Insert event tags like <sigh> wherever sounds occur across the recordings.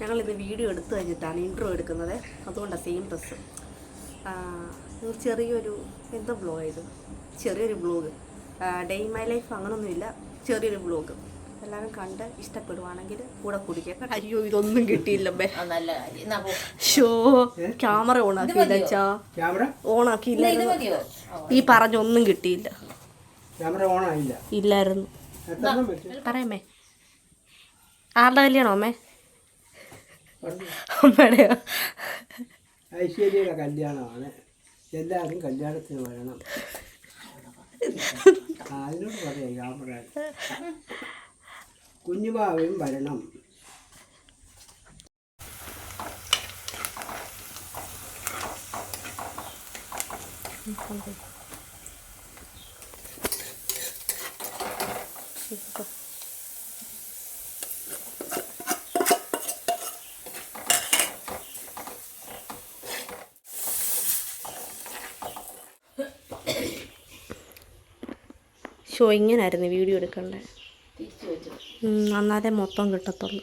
ഞങ്ങൾ ഇന്ന് വീഡിയോ എടുത്തു കഴിഞ്ഞിട്ടാണ് ഇൻട്രോ എടുക്കുന്നത്. അതുകൊണ്ടാണ് സെയിം ഡ്രസ്സ് ചെറിയൊരു എന്താ ബ്ലോഗ് ഇത്? ചെറിയൊരു ബ്ലോഗ് ഡേ മൈ ലൈഫ് അങ്ങനൊന്നുമില്ല. ചെറിയൊരു ബ്ലോഗ് എല്ലാവരും കണ്ട് ഇഷ്ടപ്പെടുവാണെങ്കിൽ കൂടെ കുടിക്കാം അയ്യോ ഇതൊന്നും കിട്ടിയില്ല ബേ. ഷോ ക്യാമറ ഓൺ ആക്കിയില്ല അച്ഛാ ക്യാമറ ഓൺ ആക്കിയില്ല ഇത് മതിയോ? ആ, ഈ പറഞ്ഞൊന്നും കിട്ടിയില്ല. ഇല്ലായിരുന്നു. എത്ര എണ്ണം വെച്ചു? പറയാമേ ആരുടെ കല്യാണോ അമ്മേ. അമ്മയുടെയോ ഐശ്വര്യയുടെ കല്യാണമാണ്. എല്ലാവരും കല്യാണത്തിന് വരണം. അതിനോട് പറയാം ക്യാമറ കുഞ്ഞുബാവയും വരണം. ഷോ ഇങ്ങനായിരുന്നു വീഡിയോ എടുക്കണ്ടേ? തിരിച്ചു എന്നാലേ മൊത്തം കിട്ടത്തുള്ളൂ.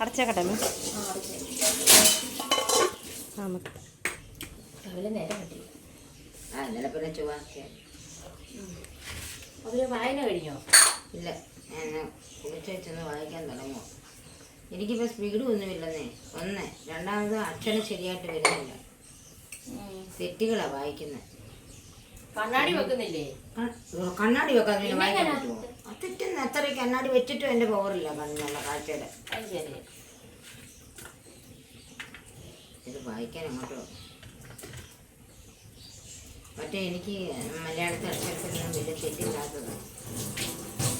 അടച്ചേക്കട്ടെ നമുക്ക് രാവിലെ നേരം കിട്ടി ആ ഇന്നലെ പിന്നെ ചൊവ്വാഴ്ച അതിന് വായന കഴിഞ്ഞോ? ഇല്ല ഞാൻ കുളിച്ച് വെച്ചൊന്ന് വായിക്കാൻ തുടങ്ങുമോ എനിക്കിപ്പോൾ സ്പീഡ് ഒന്നുമില്ലെന്നേ ഒന്ന് രണ്ടാമത് അക്ഷരം ശരിയായിട്ട് വരുന്നില്ല. തെറ്റുകളാണ് വായിക്കുന്നത് കണ്ണാടി വെക്കുന്നില്ലേ? കണ്ണാടി വെക്കാതെ വായിക്കാൻ പറ്റുമോ അത്തെറ്റുന്ന അത്ര കണ്ണാടി വെച്ചിട്ടും എന്റെ പവറില്ല കണ്ണിനുള്ള കാഴ്ചയുടെ. ഇത് വായിക്കാൻ അങ്ങോട്ടോ മറ്റേ എനിക്ക് മലയാളത്തിൽ അക്ഷരത്തിനൊന്നും വലിയ തെറ്റില്ലാത്തത്.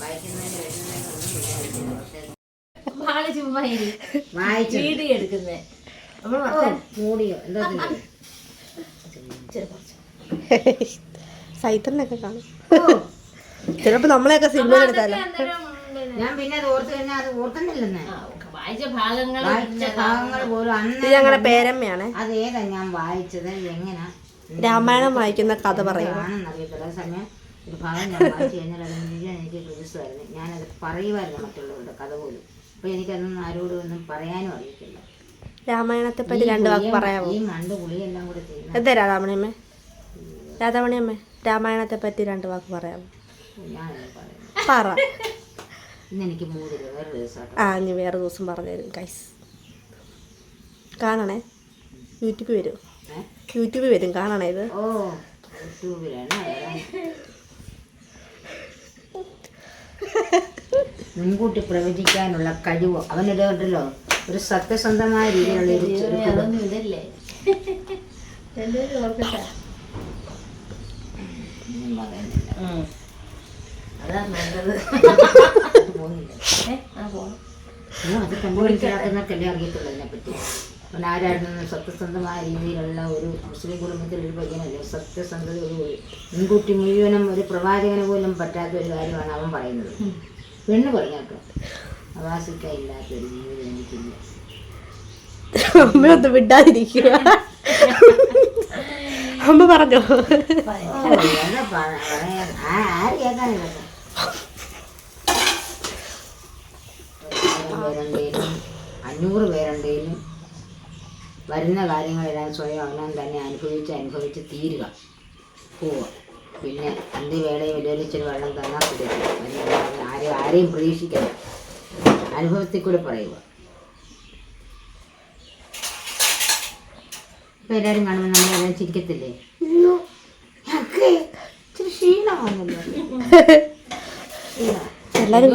വായിക്കുന്നതിന് വരുന്നതിനൊന്നും വിചാരിക്കുന്നു പക്ഷേ ആൾ ചുമ്മാ ഇരി. വായിച്ചു. വീഡിയോ എടുക്കുന്നേ. നമ്മൾ മൂടിയോ? എന്താ സൈത്തലിനൊക്കെ കാണും. ചിലപ്പോ നമ്മളെയൊക്കെ സിനിമ എടുത്താലോ? ഞാൻ പിന്നെ അത് ഓർത്ത് കഴിഞ്ഞാൽ അത് ഓർക്കുന്നില്ലെന്ന്. വായിച്ച ഭാഗങ്ങൾ വായിച്ച ഭാഗങ്ങൾ പോലും ഇത് അന്ന് ഞങ്ങളുടെ പേരമ്മയാണ്. അത് ഏതാ ഞാൻ വായിച്ചത്? എങ്ങനാ? രാമായണം വായിക്കുന്ന കഥ പറയും അതേ ഒരു ഭാഗം ഞാൻ വായിച്ചു കഴിഞ്ഞാൽ അത് മുഴുവൻ എനിക്ക് ക്രിസ്തുമായിരുന്നു ഞാനത് പറയുമായിരുന്നു മറ്റുള്ളവരുടെ കഥ പോലും. അപ്പൊ എനിക്കതൊന്നും ആരോടും ഒന്നും പറയാനും അറിയത്തില്ല. രാമായണത്തെ പറ്റി രണ്ട് വാക്ക് പറയാമോ ഈ മണ്ട് ഗുളിയെല്ലാം കൂടെ ചെയ്യുന്നത് എന്താ രാധാമണിയമ്മേ? രാധാമണിയമ്മേ രാമായണത്തെ പറ്റി രണ്ട് വാക്ക് പറയാമോ ഞാൻ പറ. ഇന്ന് എനിക്ക് മൂന്നില്ല വേറെ ദിവസം ആ ഇനി വേറെ ദിവസം പറഞ്ഞുതരും ഗൈസ് കാണണേ? യൂട്യൂബിൽ വരും? യൂട്യൂബിൽ വരും. കാണണേ ഇത്? ഓ യൂട്യൂബിലാണ്. മുൻകൂട്ടി പ്രവചിക്കാനുള്ള കഴിവ്. അവനിത് ഉണ്ടല്ലോ ഒരു സത്യസന്ധമായ രീതിയിലുള്ള. അതാ നല്ലത്. അത് പോകുന്നില്ല അത് കണ്ടു മനസ്സിലാക്കുന്നവർക്കല്ലേ അറിയത്തുള്ളൂ അതിനെപ്പറ്റി അവൻ ആരായിരുന്നു സത്യസന്ധമായ രീതിയിലുള്ള ഒരു മുസ്ലിം കുടുംബത്തിൽ ഒരു പയ്യനല്ലേ? സത്യസന്ധത ഒരു മുൻകൂട്ടി മുഴുവനും ഒരു പ്രവാചകന് പോലും പറ്റാത്ത ഒരു കാര്യമാണ് അവൻ പറയുന്നത്. പെണ്ണ് പറഞ്ഞേട്ടോ അവാസിക്ക ഒരു ജീവിതം എനിക്കില്ല. അമ്മയൊന്ന് വിടാതിരിക്കുക. അമ്മ പറഞ്ഞോ? അഞ്ഞൂറ് എന്താ വരുന്ന കാര്യങ്ങളെല്ലാം സ്വയം അവനാൻ തന്നെ അനുഭവിച്ച് അനുഭവിച്ച് തീരുക. പോവുക. പിന്നെ അന്ത്യവേളയിൽ വലിയൊരിച്ചിരി വെള്ളം തന്നാൽ കുടിക്കുക. ആരെയും ആരെയും പ്രതീക്ഷിക്കണം അനുഭവത്തിൽ കൂടെ പറയുക. ഇപ്പം എല്ലാവരും കാണുമ്പോൾ നമ്മളെല്ലാം ചിരിക്കത്തില്ലേ? ഇച്ചിരി ക്ഷീണമാണല്ലോ. <laughs> എല്ലാവരും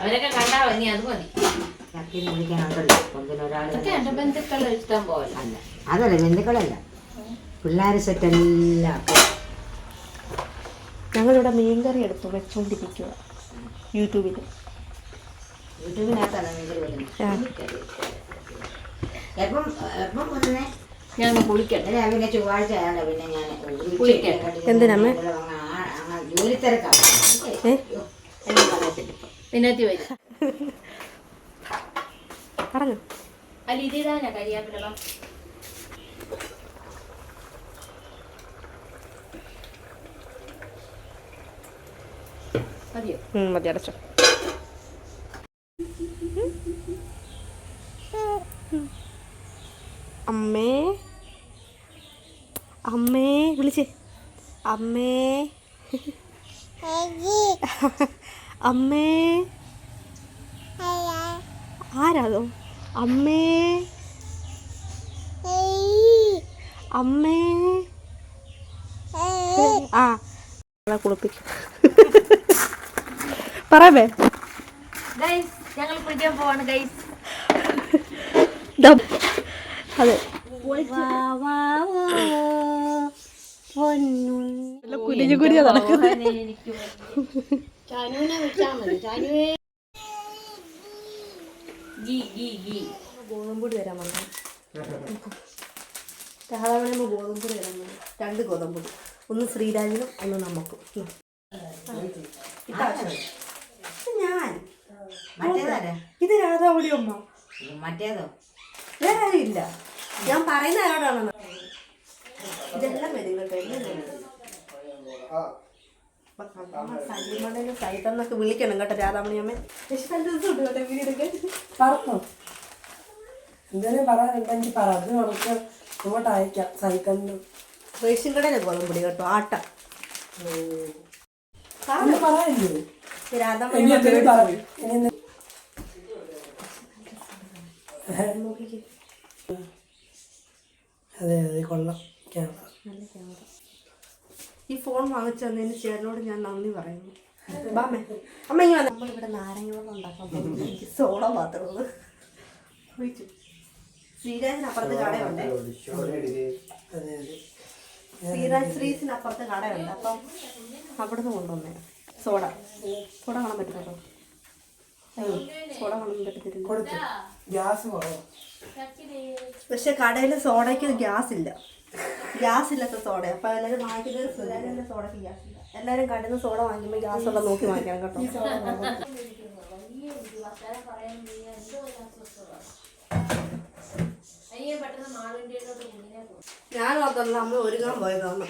അവരൊക്കെ കണ്ടാ മതി അത് മതി. ചക്കീനെ വിളിക്കാനുണ്ടല്ലോ ഒരാൾ ഇഷ്ടം പോലെ. അല്ല അതല്ല ബന്ധുക്കളല്ല. പിള്ളേർ സെറ്റെല്ലാം ഞങ്ങളിവിടെ മീൻകറി എടുത്തു വെച്ചോണ്ടിരിക്കുക യൂട്യൂബിൽ യൂട്യൂബിനകത്താണ് നിങ്ങൾ വരുന്നത് എപ്പം എപ്പം വന്നേ? ഞാൻ കുളിക്കട്ടെ. പിന്നെ ചൊവ്വാഴ്ച ആയതുകൊണ്ട് പിന്നെ ഞാൻ എന്തിനമ്മേ? ജോലി തിരക്കാണ് പിന്നെ വരും പറഞ്ഞു അല്ല ഇതിടാനാ കരിയാപ്പില മതിയോ? മതി അടച്ചോ. അമ്മേ. അമ്മേ വിളിച്ചേ. അമ്മേ. അമ്മേ. ആരാതോ അമ്മേ. അമ്മേ. ആ. കുളിപ്പിക്കും. പറയാമേ ഗൈസ് ഞങ്ങൾ കുളിക്കാൻ പോവാണ് ഗൈസ് അതെ. കുനിഞ്ഞു കുനിഞ്ഞ നടക്കുന്നത് ഗോതമ്പൊടി തരാൻ വന്നു രാധാമണിയമ്മ ഗോതമ്പൊടി തരാൻ വന്നു രണ്ട് ഗോതമ്പൊടി ഒന്ന് ശ്രീരാജിനും ഒന്ന് നമുക്കും ഞാൻ. ഇത് രാധാമണി അമ്മ. മറ്റേതോ? വേറെ ആരും ഇല്ല. ഞാൻ പറയുന്ന ആരോടാണെന്ന് ഇതെല്ലാം വരും കേട്ടോ സൈതന്നൊക്കെ വിളിക്കണം കേട്ടോ രാധാമണിയമ്മ കേട്ടോ വീടെടുക്കാൻ പറഞ്ഞോ. എന്തെങ്കിലും പറയാനുണ്ടെങ്കിൽ പറ അത് നമുക്ക് ഇങ്ങോട്ട് അയക്കാം. സൈക്കിളിന് റേഷൻ കടയിലെ ഗോതമ്പൊടി കേട്ടോ ആട്ട. പറയാനില്ലേ? രാധാമണി അതെ അതെ കൊള്ളാം. ക്യാമറ. നല്ല ക്യാമറ. ഈ ഫോൺ വാങ്ങിച്ചു തന്നതിന് ചേട്ടനോട് ഞാൻ നന്ദി പറയുന്നു. ബാമേ അമ്മ. ഇങ്ങനെ വന്നേ. നമ്മളിവിടെ നാരങ്ങ വെള്ളം ഉണ്ടാക്കാൻ പോകുന്നു. എനിക്ക് സോഡ മാത്രമേ ഉള്ളൂ. ഒഴിച്ചു ശ്രീരാജിന് അപ്പുറത്ത് കടയുണ്ട്. ശ്രീരാജ് ശ്രീസിന് അപ്പുറത്ത് കടയുണ്ട്. അപ്പം അവിടുന്ന് കൊണ്ടുവന്നേ സോഡ. സോഡ കാണാൻ പറ്റുന്നുണ്ടോ സോഡ കാണാൻ പറ്റത്തില്ല. കൊടുത്തു ഗ്യാസ് പക്ഷെ കടയിൽ സോഡയ്ക്ക് ഗ്യാസ് ഇല്ല. ഗ്യാസ് ഇല്ലാത്ത സോഡ. അപ്പൊ എല്ലാവരും വാങ്ങിക്കുന്നത് സോഡ. സോഡയ്ക്ക് ഗ്യാസ് ഇല്ല എല്ലാവരും സോഡ വാങ്ങിക്കുമ്പോൾ ഗ്യാസ് ഉള്ള നോക്കി വാങ്ങിക്കണം കേട്ടോ. ഞാൻ ഓർത്തല്ല അമ്മ ഒരുങ്ങാൻ പോയതാണ്.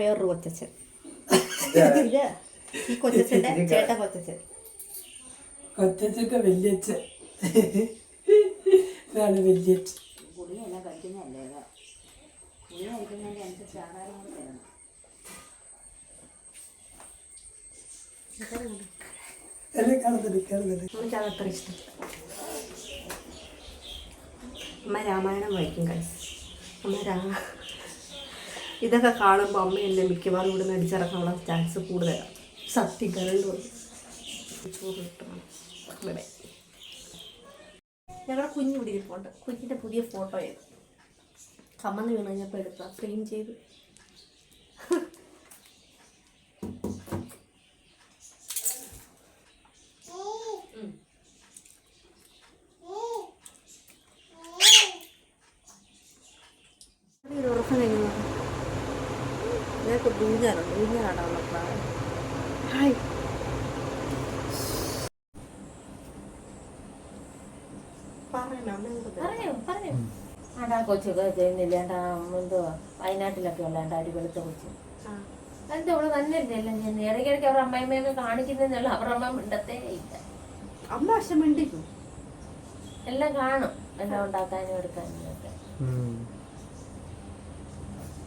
വേറൊരു കൊച്ചച്ഛൻ. ഈ കൊച്ചച്ഛന്റെ ചേട്ടൻ കൊച്ചച്ഛൻ. കൊച്ചച്ഛന്റെ വല്യച്ഛൻ. ഇതാണ് വല്യച്ഛൻ. കൂടെ അതത്ര ഇഷ്ടം അമ്മ രാമായണം വായിക്കും കഴിച്ച് അമ്മ രാ ഇതൊക്കെ കാണുമ്പോൾ അമ്മ എന്നെ മിക്കവാറും ഇവിടെ നിന്ന് ചാൻസ് കൂടുതലാണ് സത്യം കരണ്ട് ഞങ്ങളുടെ കുഞ്ഞു ഇവിടെ ഇരിപ്പുണ്ട് കുഞ്ഞിന്റെ പുതിയ ഫോട്ടോ ആയത് കമ്മന്ന് വീണ്? കഴിഞ്ഞപ്പോൾ എടുത്ത ഫ്രെയിം ചെയ്ത്. ഉറക്കം കഴിഞ്ഞു ഞങ്ങൾക്ക് ഊഞ്ഞാലുണ്ട് ഊഞ്ഞാലാടാനുള്ള പ്രായം ഹായ് പറയണോ. പറയൂ പറയൂ. ആണ്ടാ കൊച്ചൊക്കെ ചെയ്യുന്നില്ല. ഏണ്ടാ എന്തുവാ? വയനാട്ടിലൊക്കെ ഉള്ള ഏണ്ടാ ഒരു വെളുത്ത കൊച്ചു. ആ. എന്താ അവൾ തന്നെയല്ലേ ഞാൻ ഇടയ്ക്കിടയ്ക്ക് അവരുടെ അമ്മായിമ്മയൊക്കെ കാണിക്കുന്നില്ല അവരുടെ അമ്മ മിണ്ടത്തേ ഇല്ല. അമ്മ പക്ഷെ മിണ്ടിക്കും? എല്ലാം കാണും. എല്ലാം ഉണ്ടാക്കാനും എടുക്കാനും ഒക്കെ.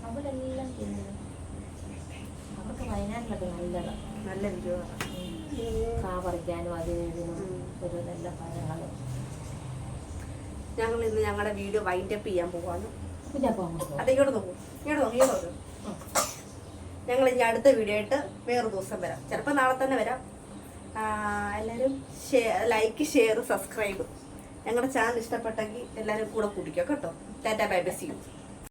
അവളെല്ലാം ചെയ്യുന്നു. അവർക്ക് വയനാട്ടിലൊക്കെ നല്ലതാണ് നല്ല വിജയമാണ് കാ പറിക്കാനും അതിനും ഇതിനും ഒരു നല്ല ഫലങ്ങളും ഞങ്ങൾ ഇന്ന് ഞങ്ങളുടെ വീഡിയോ വൈൻഡപ്പ് ചെയ്യാൻ പോവാണ്. അതെ ഇങ്ങോട്ട് നോക്കൂ. ഇങ്ങോട്ട് നോക്കൂ ഇങ്ങോട്ട് നോക്കൂ. ഞങ്ങൾ ഇനി അടുത്ത വീഡിയോ ആയിട്ട് വേറൊരു ദിവസം വരാം. ചിലപ്പോൾ നാളെ തന്നെ വരാം. എല്ലാവരും ഷെയർ ലൈക്ക് ഷെയർ സബ്സ്ക്രൈബ് ഞങ്ങളുടെ ചാനൽ ഇഷ്ടപ്പെട്ടെങ്കിൽ എല്ലാവരും കൂടെ കൂട്ടിക്കോ കേട്ടോ. Tata bye bye see you